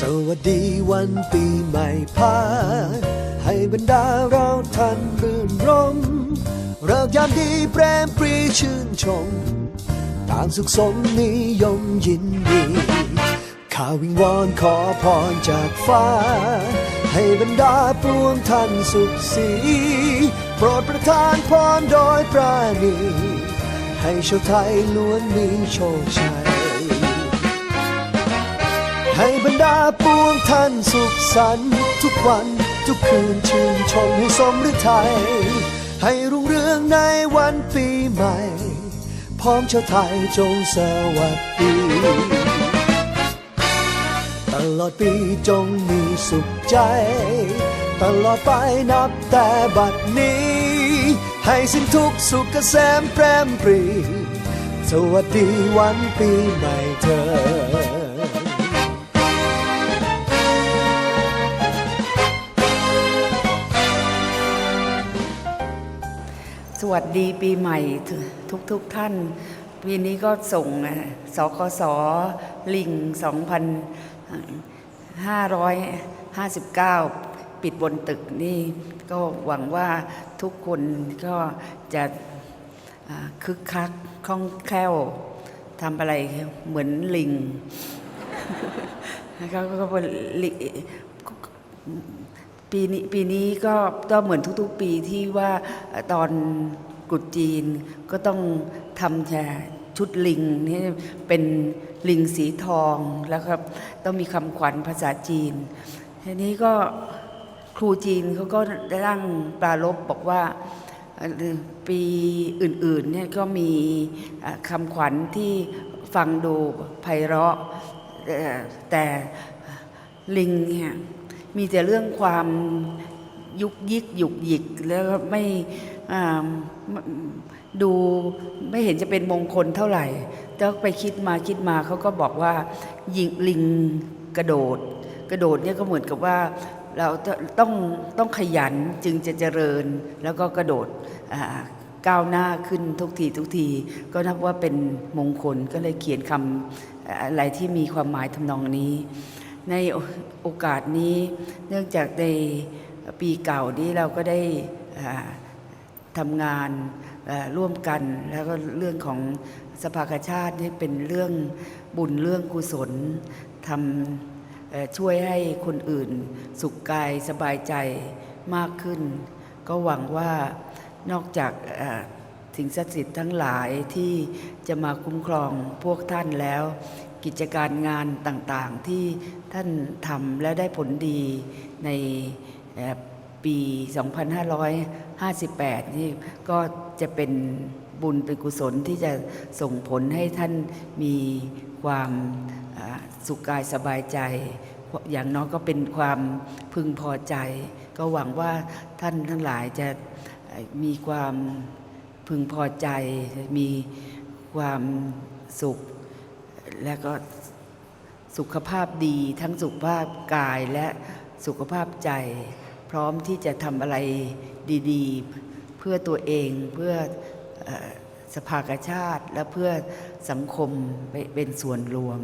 สวัสดีวันปีใหม่พาให้บรรดาเราท่านรื่นรมเริกยามดีแปรมปรีชื่นชม ต่างสุขสมนิยมยินดีข้าวิงวอนขอพรจากฟ้า ให้บรรดาปวงท่านสุขสี โปรดประทานพรโดยปราณี ให้ชาวไทยล้วนมีโชคชัย ให้บรรดาปวงท่านสุขสันต์ทุกวันทุกคืนชื่นชมให้สมฤทัยให้รุ่งเรืองในวันปีใหม่ พร้อมชาวไทยจงสวัสดี ตลอดปีจงมีสุขใจ ตลอดไปนับแต่บัดนี้ ให้สิ้นทุกสุขเกษมแปรมปรี สวัสดีวันปีใหม่เธอ วัสดีปีใหม่ทุกทุกท่าน ปีนี้ก็ส่งสคสลิง 2,559 ปิดบนตึกนี่ก็หวังว่าทุกคนก็จะคึกคักคล่องแคล่วทำอะไรเหมือนลิงนะครับก็เป็นลิ ปีนี้ปีนี้ก็ก็เหมือนทุกๆปีที่ว่าตอนกรุดจีนก็ต้องทำแค่ชุดลิงนี่เป็นลิงสีทองแล้วครับ ต้องมีคำขวัญภาษาจีนทีนี้ก็ครูจีนเขาก็ได้ร่างปรารบบอกว่าปีอื่นๆเนี่ยก็มีคำขวัญที่ฟังดูไพเราะแต่ลิงเนี่ย มีแต่เรื่องความยุกยิกหยุกหยิกแล้วก็ไม่ดูไม่เห็นจะเป็นมงคลเท่าไหร่แล้วไปคิดมาคิดมาเขาก็บอกว่ายิงลิงกระโดด กระโดดเนี่ยก็เหมือนกับว่าเราต้องต้องขยันจึงจะเจริญแล้วก็กระโดดก้าวหน้าขึ้นทุกทีทุกที ก็นับว่าเป็นมงคลก็เลยเขียนคำอะไรที่มีความหมายทำนองนี้ ในโอกาสนี้เนื่องจากในปีเก่านี้เราก็ได้ทำงานร่วมกัน แล้วก็เรื่องของสภากาชาตินี่เป็นเรื่องบุญเรื่องกุศลทำช่วยให้คนอื่นสุขกายสบายใจมากขึ้น ก็หวังว่านอกจากเอ่อสิ่งศักดิ์สิทธิ์ทั้งหลายที่จะมาคุ้มครองพวกท่านแล้ว กิจการงานต่างๆที่ท่านทำและได้ผลดีในปี 2558 นี่ก็จะเป็นบุญเป็นกุศลที่จะส่งผลให้ท่านมีความสุขกายสบายใจ อย่างน้อยก็เป็นความพึงพอใจ ก็หวังว่าท่านทั้งหลายจะมีความพึงพอใจ มีความสุข และก็สุขภาพดีทั้งสุขภาพกายและสุขภาพใจ พร้อมที่จะทำอะไรดี ๆ เพื่อตัวเองเพื่ออสภากาชาติและเพื่อสังคมเป็นส่วนรวม